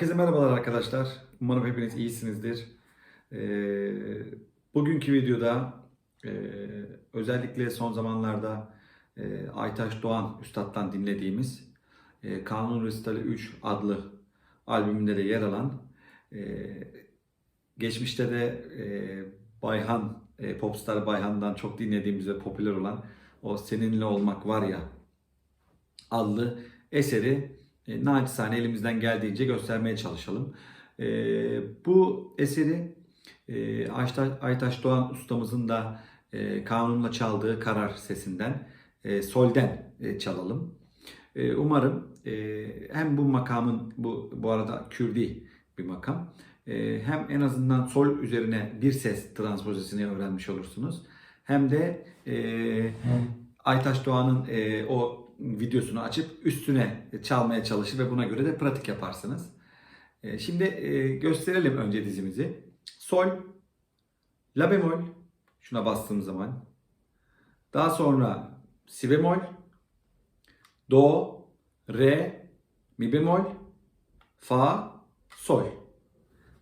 Herkese merhabalar arkadaşlar. Umarım hepiniz iyisinizdir. Ee, bugünkü videoda e, özellikle son zamanlarda e, Aytaş Doğan Üstad'dan dinlediğimiz e, Kanun Resitali 3 adlı albümünde de yer alan geçmişte de Bayhan, Popstar Bayhan'dan çok dinlediğimiz ve popüler olan o Seninle Olmak Var Ya adlı eseri e, naçizane elimizden geldiğince göstermeye çalışalım. E, bu eseri e, Aytaş, Aytaş Doğan ustamızın da e, kanunla çaldığı karar sesinden, e, solden e, çalalım. E, umarım e, hem bu makamın, bu, bu arada Kürdi bir makam, e, hem en azından sol üzerine bir ses transpozisini öğrenmiş olursunuz. Hem de e, Aytaş Doğan'ın e, o videosunu açıp üstüne çalmaya çalışır ve buna göre de pratik yaparsınız. E, Şimdi e, gösterelim önce dizimizi. Sol, La bemol, şuna bastığım zaman. Daha sonra Si bemol, Do, Re, Mi bemol, Fa, Sol.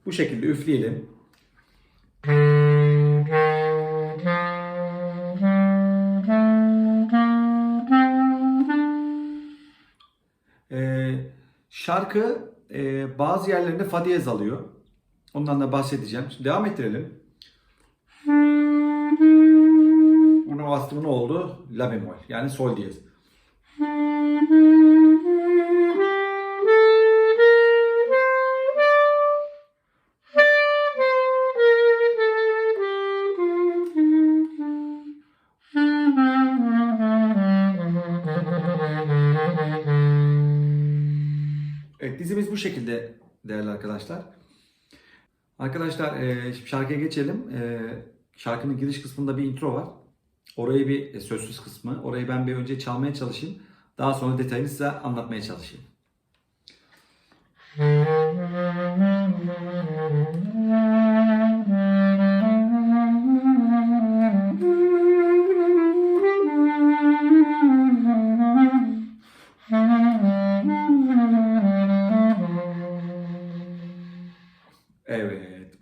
Bu şekilde üfleyelim. Şarkı e, bazı yerlerinde fa diyez alıyor. Ondan da bahsedeceğim. Şimdi devam ettirelim. Buna bastım ne oldu? La bemol yani sol diyez. Değerli arkadaşlar. Arkadaşlar e, şimdi şarkıya geçelim. E, şarkının giriş kısmında bir intro var. Orayı bir e, sözsüz kısmı. Orayı ben bir önce çalmaya çalışayım. Daha sonra detayını size anlatmaya çalışayım. Evet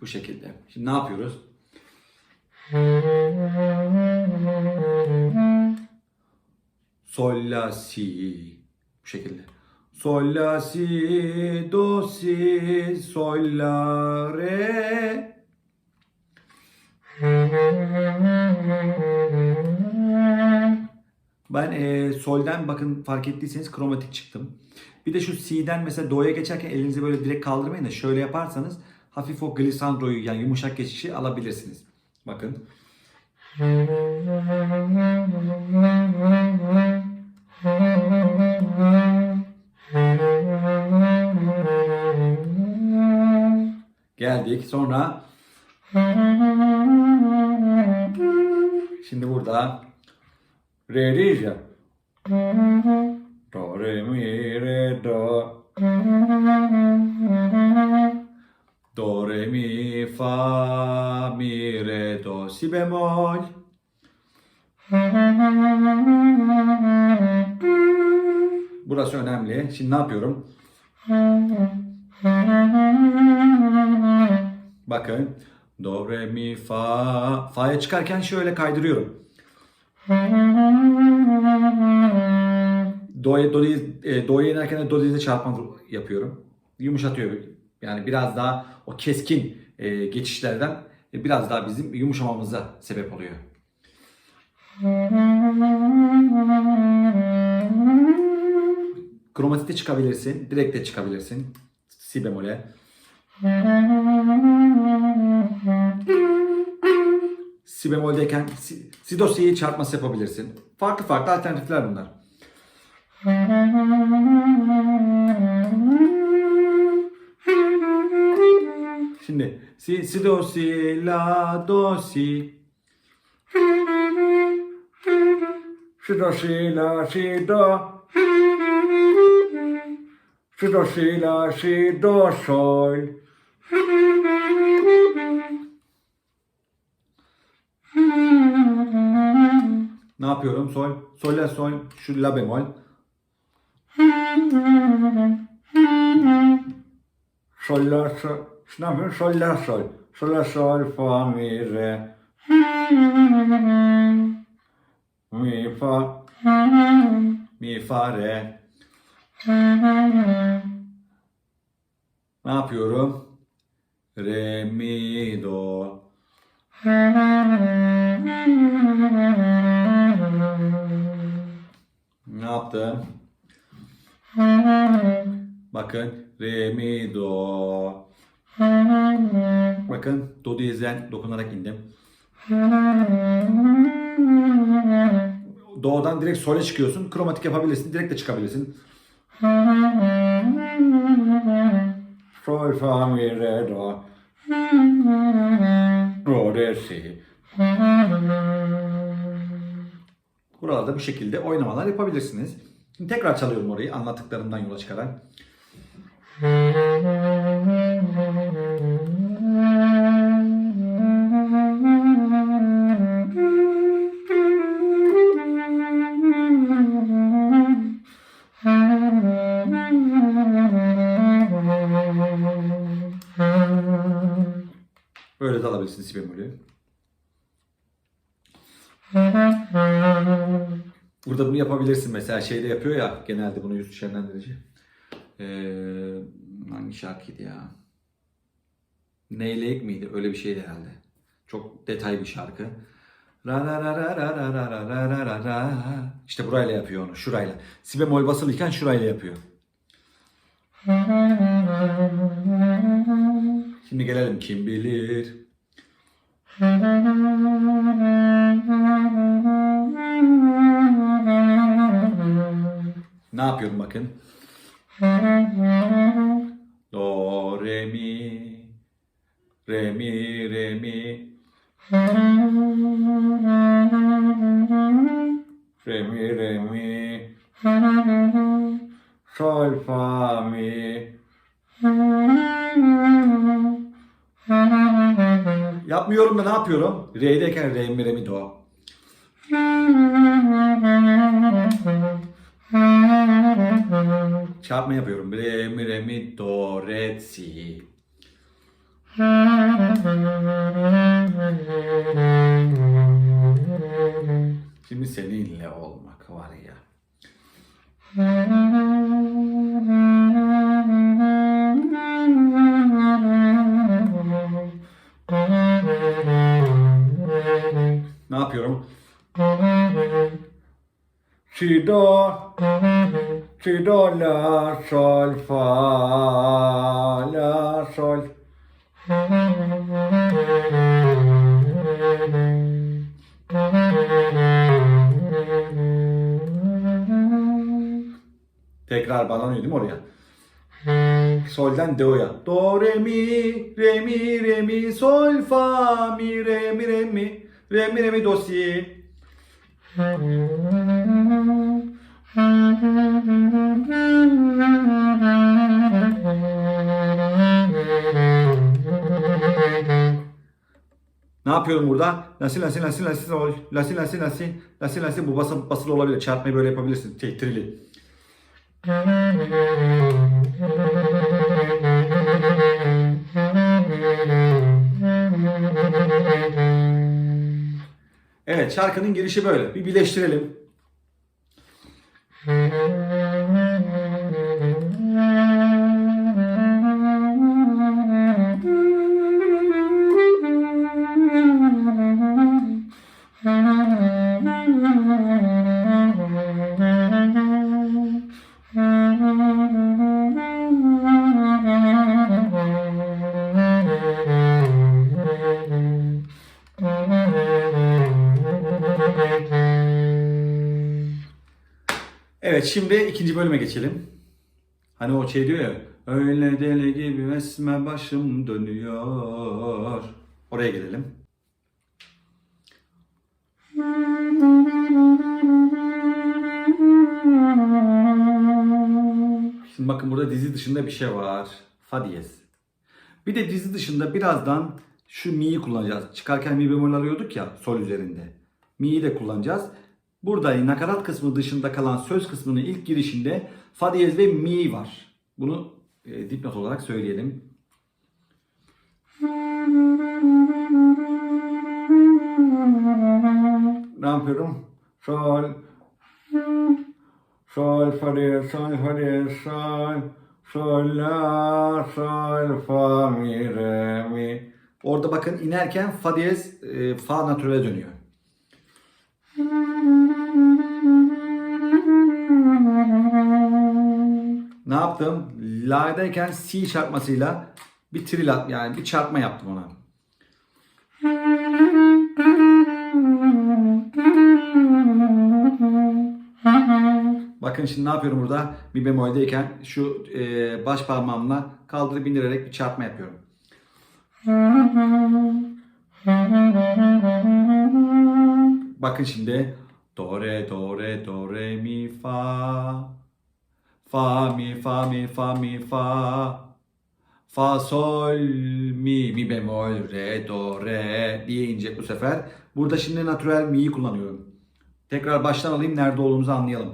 şekilde. Şimdi ne yapıyoruz? Sol la si bu şekilde. Sol la si do si sol la re Ben e, solden bakın fark ettiyseniz kromatik çıktım. Bir de şu si'den mesela do'ya geçerken elinizi böyle direkt kaldırmayın da şöyle yaparsanız hafif o glissandroyu yani yumuşak geçişi alabilirsiniz. Bakın. Geldik. Sonra Şimdi burada Re diyeceğim. Do, re, mi, re. Do, fa, mi, re, do, si bemol. Burası önemli. Şimdi ne yapıyorum? Bakın. Do, re, mi, fa. Fa'ya çıkarken şöyle kaydırıyorum. Do'ya do, e, do'ya inerken de do diyeze çarpma yapıyorum. Yumuşatıyor. Yani biraz daha o keskin e, geçişlerden e, biraz daha bizim yumuşamamıza sebep oluyor. Kromatikte çıkabilirsin, direkt de çıkabilirsin. Si bemole. Si bemoldeyken si, si do si'yi çarpması yapabilirsin. Farklı farklı alternatifler bunlar. Si, si do si la do si. Si do si la si do. Si do si la si do sol. Ne yapıyorum? Sol, sol la sol, şu la bemol. sol la sol. Ne yapıyorum? Sol la sol. Sol la sol fa mi re. Mi fa. Mi, fa, re. Ne yapıyorum? Re, mi, do. Ne yaptım? Bakın. Re, mi, do. Bakın. Do diyezden dokunarak indim. Do'dan direkt sol'e çıkıyorsun. Kromatik yapabilirsin. Direkt de çıkabilirsin. Sol fa mi re do. Do re si. Buralarda bu şekilde oynamalar yapabilirsiniz. Şimdi tekrar çalıyorum orayı anlattıklarımdan yola çıkarak. Si bemolü. Burada bunu yapabilirsin. Mesela şeyde yapıyor ya genelde bunu yüz şenlendirici. Ee, hangi şarkıydı ya? Neyleyik miydi? Öyle bir şeydi herhalde. Çok detay bir şarkı. İşte burayla yapıyor onu. Şurayla. Si bemol basılıyken şurayla yapıyor. Şimdi gelelim kim bilir. Ne yapıyorum bakın. Do, re, mi. Re, mi, re, mi. Re mi re mi. Sol fa mi. Yapmıyorum da ne yapıyorum? Re'deyken re, mi, re, mi, do. Çarpma yapıyorum. Re, mi, re, mi, do, re, si. Şimdi seninle olmak var ya. Si do. Si do la sol fa la sol. Tekrar bağlanıyor değil mi oraya? Sol'den do'ya. Do, re, mi, re, mi, re, mi, sol, fa, mi, re, mi, re, mi, re, mi, re, mi, do, si. Ne yapıyorum burada? Lasi lasi lasi lasi sol, lasi lasi lasi lasi lasi bu basılı, basılı olabilir. Çarpmayı böyle yapabilirsin. Şey, trili. Evet şarkının girişi böyle. Bir birleştirelim. Evet şimdi ikinci bölüme geçelim. Hani o şey diyor ya öyle deli gibi esme başım dönüyor. Oraya gelelim. Şimdi bakın burada dizi dışında bir şey var. Fa diyez. Bir de dizi dışında birazdan şu mi'yi kullanacağız. Çıkarken mi bemol arıyorduk ya sol üzerinde. Mi'yi de kullanacağız. Burada nakarat kısmı dışında kalan söz kısmının ilk girişinde fa diyez ve mi var. Bunu e, dipnot olarak söyleyelim. Ne yapıyorum? Sol, sol, fa diyez, sol, fa diyez, sol, sol, la, sol, fa, mi, re, mi. Orada bakın inerken fa diyez, e, fa natürele dönüyor. Ne yaptım? La'dayken si çarpmasıyla bir tril at, yani bir çarpma yaptım ona. Bakın şimdi ne yapıyorum burada? Mi bemoldeyken şu e, baş parmağımla kaldırıp indirerek bir çarpma yapıyorum. Bakın şimdi do re do re do re mi fa fa mi fa mi fa mi fa fa sol mi mi bemol re do re diye inecek bu sefer. Burada şimdi natürel mi'yi kullanıyorum. Tekrar baştan alayım nerede olduğumuzu anlayalım.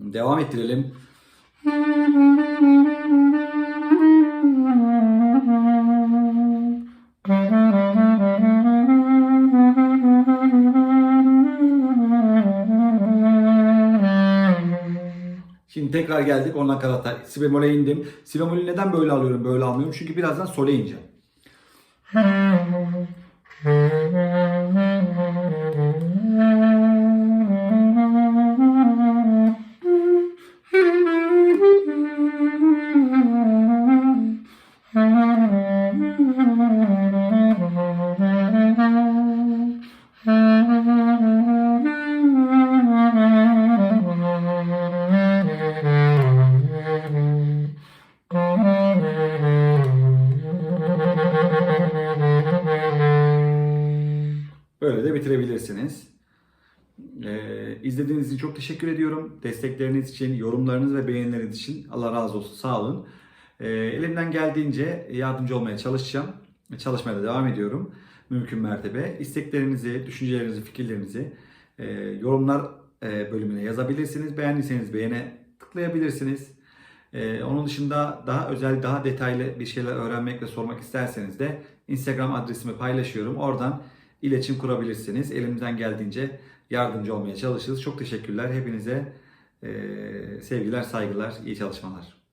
Devam ettirelim. Şimdi tekrar geldik ona kadar si bemole indim. Si bemolü neden böyle alıyorum böyle almıyorum? Çünkü birazdan sole ineceğim. de bitirebilirsiniz. Ee, izlediğiniz için çok teşekkür ediyorum. Destekleriniz için, yorumlarınız ve beğenileriniz için Allah razı olsun. Sağ olun. Ee, elimden geldiğince yardımcı olmaya çalışacağım. Çalışmaya da devam ediyorum. Mümkün mertebe. İsteklerinizi, düşüncelerinizi, fikirlerinizi e, yorumlar e, bölümüne yazabilirsiniz. Beğendiyseniz beğene tıklayabilirsiniz. Ee, onun dışında daha özel, daha detaylı bir şeyler öğrenmek ve sormak isterseniz de Instagram adresimi paylaşıyorum. Oradan iletişim kurabilirsiniz. Elimizden geldiğince yardımcı olmaya çalışırız. Çok teşekkürler. Hepinize sevgiler, saygılar, iyi çalışmalar.